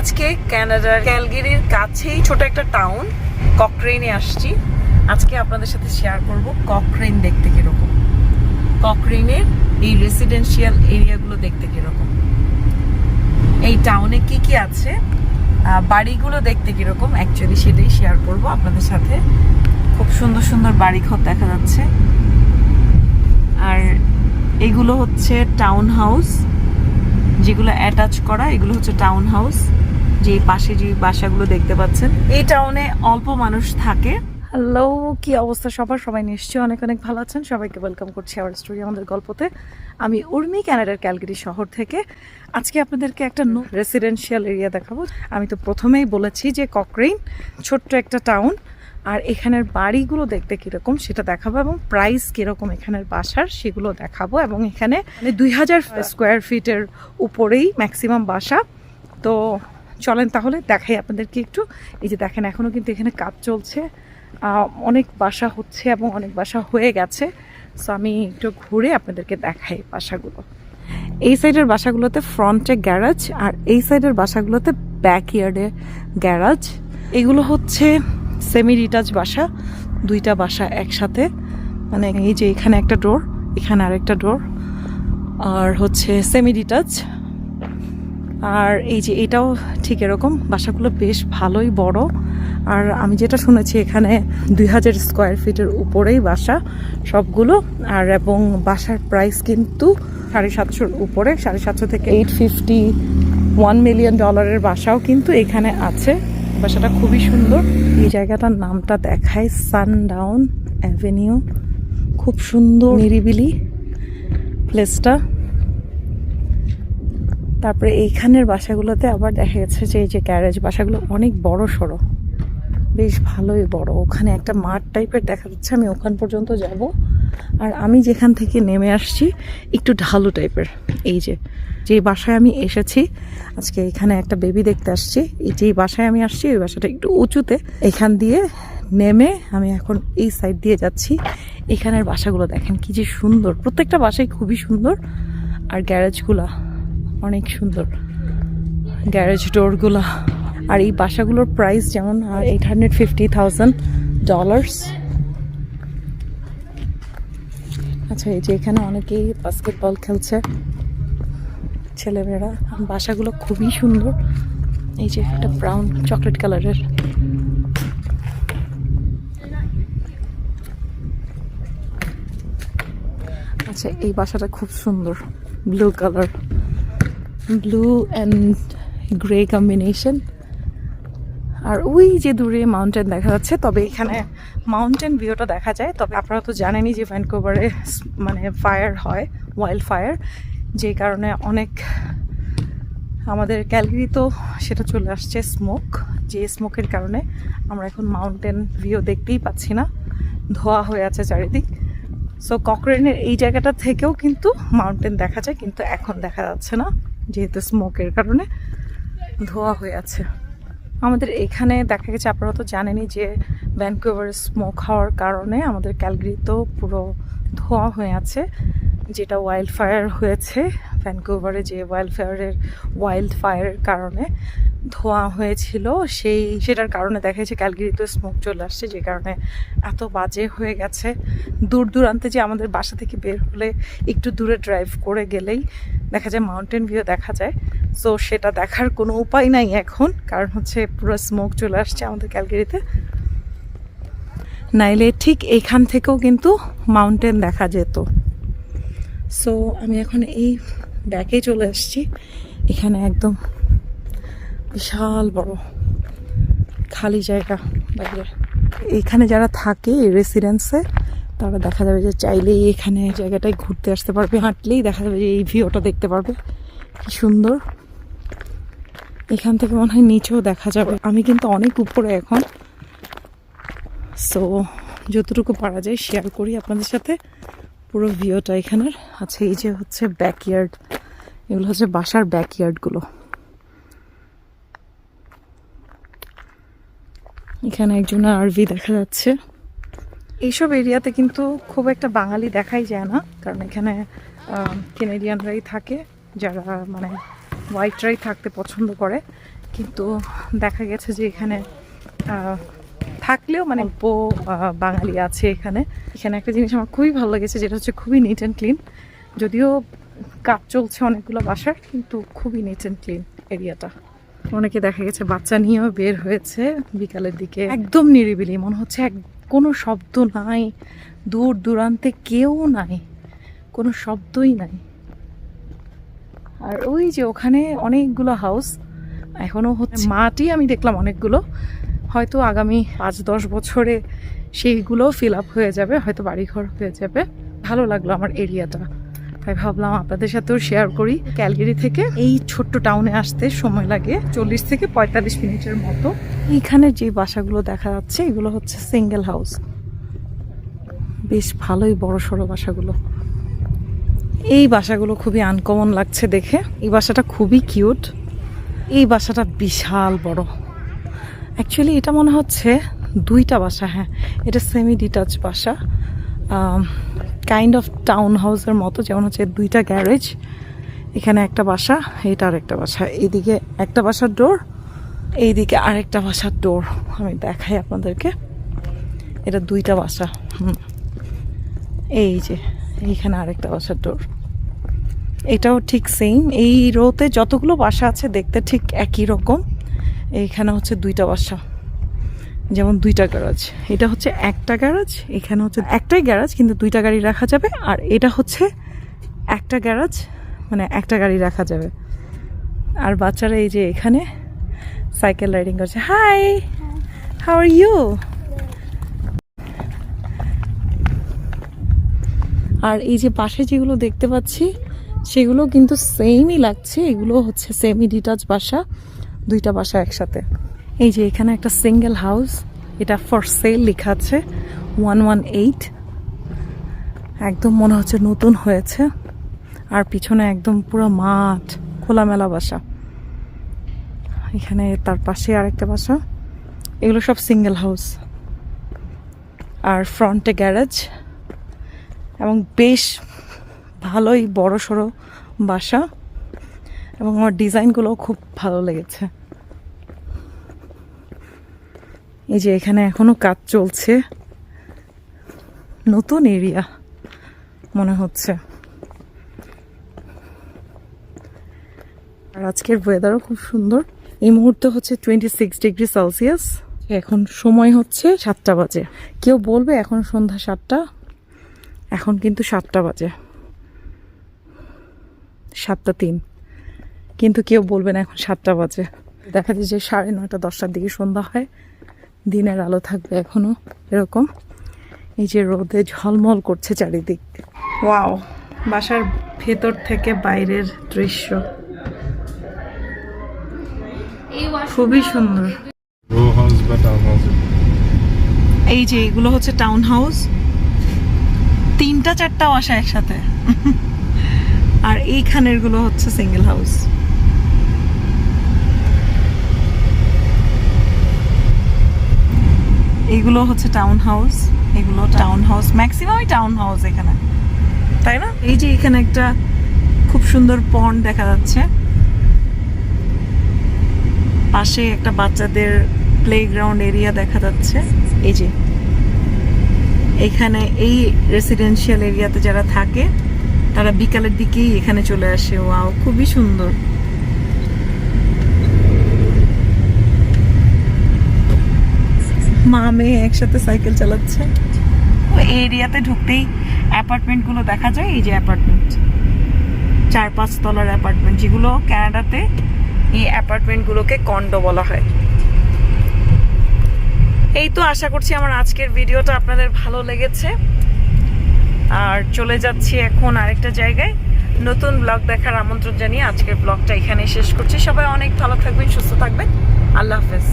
আজকে ক্যানাডার ক্যালগেরির কাছেই ছোট একটা টাউন ককরেনে আসছি। আজকে আপনাদের সাথে শেয়ার করব ককরেন দেখতে কীরকম। ককরেনের এই রেসিডেন্সিয়াল এরিয়াগুলো দেখতে কীরকম। এই টাউনে কি কি আছে বাড়িগুলো দেখতে কীরকম অ্যাকচুয়ালি সেটাই শেয়ার করব আপনাদের সাথে। খুব সুন্দর সুন্দর বাড়ি ঘর দেখা যাচ্ছে। আর এগুলো হচ্ছে টাউন হাউস যেগুলো অ্যাটাচ করা, এগুলো হচ্ছে টাউন হাউস যে পাশে যে বাসাগুলো দেখতে পাচ্ছেন, এই টাউনে অল্প মানুষ থাকে। হ্যালো, কি অবস্থা সবার? সবাই নিশ্চয়ই অনেক অনেক ভালো আছেন। সবাইকে ওয়েলকাম করছি আওয়ার স্টোরি আমাদের গল্পতে। আমি উর্মি ক্যানাডার ক্যালগিরি শহর থেকে। আজকে আপনাদেরকে একটা রেসিডেন্সিয়াল এরিয়া দেখাবো। আমি তো প্রথমেই বলেছি যে ককরেইন ছোট্ট একটা টাউন আর এখানের বাড়িগুলো দেখতে কীরকম সেটা দেখাবো এবং প্রাইস কীরকম এখানের বাসার সেগুলো দেখাবো এবং এখানে মানে দুই হাজার স্কোয়ার ফিটের উপরেই ম্যাক্সিমাম বাসা। তো চলেন তাহলে, দেখাই আপনাদেরকে একটু। এই যে দেখেন এখনও কিন্তু এখানে কাজ চলছে। অনেক বাসা হচ্ছে এবং অনেক বাসা হয়ে গেছে। সো আমি একটু ঘুরে আপনাদেরকে দেখাই বাসাগুলো। এই সাইডের বাসাগুলোতে ফ্রন্টে গ্যারাজ আর এই সাইডের বাসাগুলোতে ব্যাক ইয়ার্ডে গ্যারাজ এগুলো হচ্ছে সেমি ডিটাচ বাসা, দুইটা বাসা একসাথে। মানে এই যে এখানে একটা ডোর এখানে আরেকটা ডোর আর হচ্ছে সেমি ডিটাচ আর এই যে এটাও ঠিক এরকম, বাসাগুলো বেশ ভালোই বড়। আর আমি যেটা শুনেছি, এখানে দুই হাজার স্কোয়ার ফিটের উপরেই বাসা সবগুলো। আর এবং বাসার প্রাইস কিন্তু সাড়ে সাতশোর উপরে, সাড়ে সাতশো থেকে এইট ফিফটি ওয়ান মিলিয়ন ডলারের বাসাও কিন্তু এখানে আছে। বাসাটা খুবই সুন্দর। এই জায়গাটার নামটা দেখায় সানডাউন অ্যাভিনিউ খুব সুন্দর নিরিবিলি প্লেসটা তারপরে এইখানের বাসাগুলোতে আবার দেখা গেছে যে, এই যে গ্যারেজ বাসাগুলো অনেক বড় সড়ো। বেশ ভালোই বড়। ওখানে একটা মাঠ টাইপের দেখা যাচ্ছে। আমি ওখান পর্যন্ত যাব। আর আমি যেখান থেকে নেমে আসছি, একটু ঢালু টাইপের এই যে যে বাসায় আমি এসেছি, আজকে এখানে একটা বেবি দেখতে আসছি। এই যেই বাসায় আমি আসছি, ওই বাসাটা একটু উঁচুতে। এখান দিয়ে নেমে আমি এখন এই সাইড দিয়ে যাচ্ছি। এখানের বাসাগুলো দেখেন কি যে সুন্দর। প্রত্যেকটা বাসাই খুবই সুন্দর। আর গ্যারেজগুলা অনেক সুন্দর গ্যারেজ ডোরগুলো। আর এই বাসাগুলোর প্রাইস যেমন eight hundred fifty thousand dollars আচ্ছা এই যে এখানে অনেকেই বাস্কেটবল খেলছে, ছেলেমেয়েরা। বাসাগুলো খুবই সুন্দর। এই যে একটা ব্রাউন চকলেট কালারের আচ্ছা এই বাসাটা খুব সুন্দর blue colour blue and grey combination আর ওই যে দূরে মাউন্টেন দেখা যাচ্ছে, তবে এখানে মাউন্টেন ভিউটা দেখা যায়। তবে আপনারা তো জানেনই যে ভ্যানকোভারে মানে ফায়ার হয় ওয়াইল্ড ফায়ার যে কারণে অনেক আমাদের ক্যালগরি তো সেটা চলে আসছে স্মোক যে স্মোকের কারণে আমরা এখন মাউন্টেন ভিউ দেখতেই পাচ্ছি না। ধোয়া হয়ে আছে চারিদিক। সো ককরেনের এই জায়গাটা থেকেও কিন্তু মাউন্টেন দেখা যায়, কিন্তু এখন দেখা যাচ্ছে না। যেহেতু স্মোকের কারণে ধোয়া হয়ে আছে। আমাদের এখানে দেখা গেছে, আপনারা তো জানেনই যে ভ্যানকুভারে স্মোক হওয়ার কারণে আমাদের ক্যালগরি তো পুরো ধোয়া হয়ে আছে। যেটা ওয়াইল্ড ফায়ার হয়েছে ভ্যানকুভারে যে ওয়াইল্ড ফায়ারের ওয়াইল্ড ফায়ারের কারণে। ধোঁয়া হয়েছিল, সেই সেটার কারণে দেখা যাচ্ছে ক্যালগিরিতে স্মোক চলে আসছে, যে কারণে এত বাজে হয়ে গেছে। দূর দূরান্তে যে আমাদের বাসা থেকে বের হলে একটু দূরে ড্রাইভ করে গেলেই দেখা যায় মাউন্টেন ভিউ দেখা যায়। সো সেটা দেখার কোনো উপায় নাই এখন, কারণ হচ্ছে পুরো স্মোক চলে আসছে আমাদের ক্যালগিরিতে নাইলে ঠিক এখান থেকেও কিন্তু মাউন্টেন দেখা যেত। সো আমি এখন এই ব্যাকে চলে আসছি। এখানে একদম বিশাল বড় খালি জায়গা বাইরে। এখানে যারা থাকে রেসিডেন্সে তারা দেখা যাবে যে চাইলেই এখানে জায়গাটায় ঘুরতে আসতে পারবে, হাঁটলেই দেখা যাবে যে এই ভিউটা দেখতে পারবে। কি সুন্দর। এখান থেকে মনে হয় নিচেও দেখা যাবে। আমি কিন্তু অনেক উপরে এখন। সো যতটুকু পারা যায় শেয়ার করি আপনাদের সাথে। পুরো ভিউটা এখানের। আচ্ছা এই যে হচ্ছে ব্যাকইয়ার্ড এগুলো হচ্ছে বাসার ব্যাকইয়ার্ডগুলো এখানে একজন আরভি দেখা যাচ্ছে। এইসব এরিয়াতে কিন্তু খুব একটা বাঙালি দেখাই যায় না, কারণ এখানে কেনেডিয়ানরাই থাকে, যারা মানে হোয়াইটরাই থাকতে পছন্দ করে। কিন্তু দেখা গেছে যে এখানে থাকলেও মানে অল্প বাঙালি আছে এখানে। এখানে একটা জিনিস আমার খুবই ভালো লেগেছে, যেটা হচ্ছে খুবই নিট অ্যান্ড ক্লিন যদিও কাজ চলছে অনেকগুলো বাসার, কিন্তু খুবই নিট অ্যান্ড ক্লিন এরিয়াটা। অনেকে দেখা গেছে বাচ্চা নিয়েও বের হয়েছে বিকালের দিকে। একদম নিরিবিলি, মনে হচ্ছে এক, কোনো শব্দ নাই। দূর দূরান্তে কেউ নাই, কোনো শব্দই নাই। আর ওই যে ওখানে অনেকগুলো হাউস এখনও হচ্ছে মাটি, আমি দেখলাম অনেকগুলো। হয়তো আগামী পাঁচ, দশ বছরে সেইগুলো ফিল আপ হয়ে যাবে, হয়তো বাড়িঘর হয়ে যাবে। ভালো লাগল আমার এরিয়াটা তাই ভাবলাম আপনাদের সাথেও শেয়ার করি। ক্যালগেরি থেকে এই ছোট্ট টাউনে আসতে সময় লাগে চল্লিশ থেকে পঁয়তাল্লিশ মিনিটের মতো। এইখানে যে বাসাগুলো দেখা যাচ্ছে, এগুলো হচ্ছে সিঙ্গেল হাউস বেশ ভালোই বড় সড়ো বাসাগুলো। এই বাসাগুলো খুবই আনকমন লাগছে দেখে। এই বাসাটা খুবই কিউট এই বাসাটা বিশাল বড়। অ্যাকচুয়ালি এটা মনে হচ্ছে দুইটা বাসা হ্যাঁ। এটা সেমি ডিটাচ বাসা কাইন্ড অফ টাউন হাউসের মতো, যেমন হচ্ছে দুইটা গ্যারেজ এখানে একটা বাসা, এটা আর একটা বাসা এইদিকে একটা বাসার ডোর এইদিকে আরেকটা বাসার ডোর আমি দেখাই আপনাদেরকে। এটা দুইটা বাসা, হুম। এই যে, এইখানে আরেকটা বাসার ডোর এটাও ঠিক সেম এই রোতে যতগুলো বাসা আছে দেখতে ঠিক একই রকম। এইখানে হচ্ছে দুইটা বাসা। যেমন দুইটা গ্যারাজ এটা হচ্ছে একটা গ্যারাজ এখানে হচ্ছে একটাই গ্যারাজ কিন্তু দুইটা গাড়ি রাখা যাবে। আর এটা হচ্ছে একটা গ্যারাজ মানে একটা গাড়ি রাখা যাবে। আর বাচ্চারা এই যে এখানে সাইকেল রাইডিং করছে। হাই হাউ আর ইউ আর এই যে পাশে যেগুলো দেখতে পাচ্ছি, সেগুলো কিন্তু সেমই লাগছে। এগুলো হচ্ছে সেমি ডিটাচ বাসা, দুইটা বাসা একসাথে। এই যে এখানে একটা সিঙ্গেল হাউস এটা ফর সেল লেখা আছে ওয়ান ওয়ান এইট একদম মনে হচ্ছে নতুন হয়েছে, আর পিছনে একদম পুরো মাঠ, খোলামেলা বাসা। এখানে তার পাশে আরেকটা বাসা, এগুলো সব সিঙ্গেল হাউস আর ফ্রন্টে গ্যারেজ এবং বেশ ভালোই বড় সড়ো বাসা, এবং আমার ডিজাইনগুলো খুব ভালো লেগেছে। এই যে এখানে এখনও কাজ চলছে। নতুন এরিয়া মনে হচ্ছে। আর আজকের ওয়েদারও খুব সুন্দর। এই মুহূর্তে হচ্ছে টোয়েন্টি সিক্স ডিগ্রি সেলসিয়াস এখন সময় হচ্ছে সাতটা বাজে। কেউ বলবে এখন সন্ধ্যা সাতটা, এখন কিন্তু সাতটা বাজে। সাতটা তিন। কিন্তু কেউ বলবে না এখন সাতটা বাজে। দেখা যায় যে সাড়ে নয়টা, দশটার দিকে সন্ধ্যা হয়। দিনের আলো থাকবে এখনও এরকম। এই যে রোদে ঝলমল করছে চারিদিক। ওয়াও, বাসার ভেতর থেকে বাইরের দৃশ্য। খুবই সুন্দর। এই যে এগুলো হচ্ছে টাউন হাউস তিনটা চারটা বাসা একসাথে। আর এইখানেরগুলো হচ্ছে সিঙ্গেল হাউস এগুলো হচ্ছে টাউন হাউস এগুলো টাউন হাউস ম্যাক্সিমামই টাউন হাউস এখানে। তাই না? এই যে এখানে একটা খুব সুন্দর পন্ড দেখা যাচ্ছে। পাশে একটা বাচ্চাদের প্লেগ্রাউন্ড এরিয়া দেখা যাচ্ছে। এই যে। এখানে এই রেসিডেন্সিয়াল এরিয়াতে যারা থাকে, তারা বিকালের দিকেই এখানে চলে আসে। ওয়াও খুবই সুন্দর। মা মেয়ে একসাথে সাইকেল চালাচ্ছে। ওই এরিয়াতে ঢুকতেই অ্যাপার্টমেন্টগুলো দেখা যায়, এই যে অ্যাপার্টমেন্ট। চার পাঁচ তলার অ্যাপার্টমেন্ট, যেগুলো কানাডাতে এই অ্যাপার্টমেন্টগুলোকে কন্ডো বলা হয়। এই তো আশা করছি আমার আজকের ভিডিওটা আপনাদের ভালো লেগেছে। আর চলে যাচ্ছি এখন আরেকটা জায়গায়। নতুন ব্লগ দেখার আমন্ত্রণ জানিয়ে আজকের ব্লগটা এখানেই শেষ করছি। সবাই অনেক ভালো থাকবেন, সুস্থ থাকবেন। আল্লাহ হাফেজ।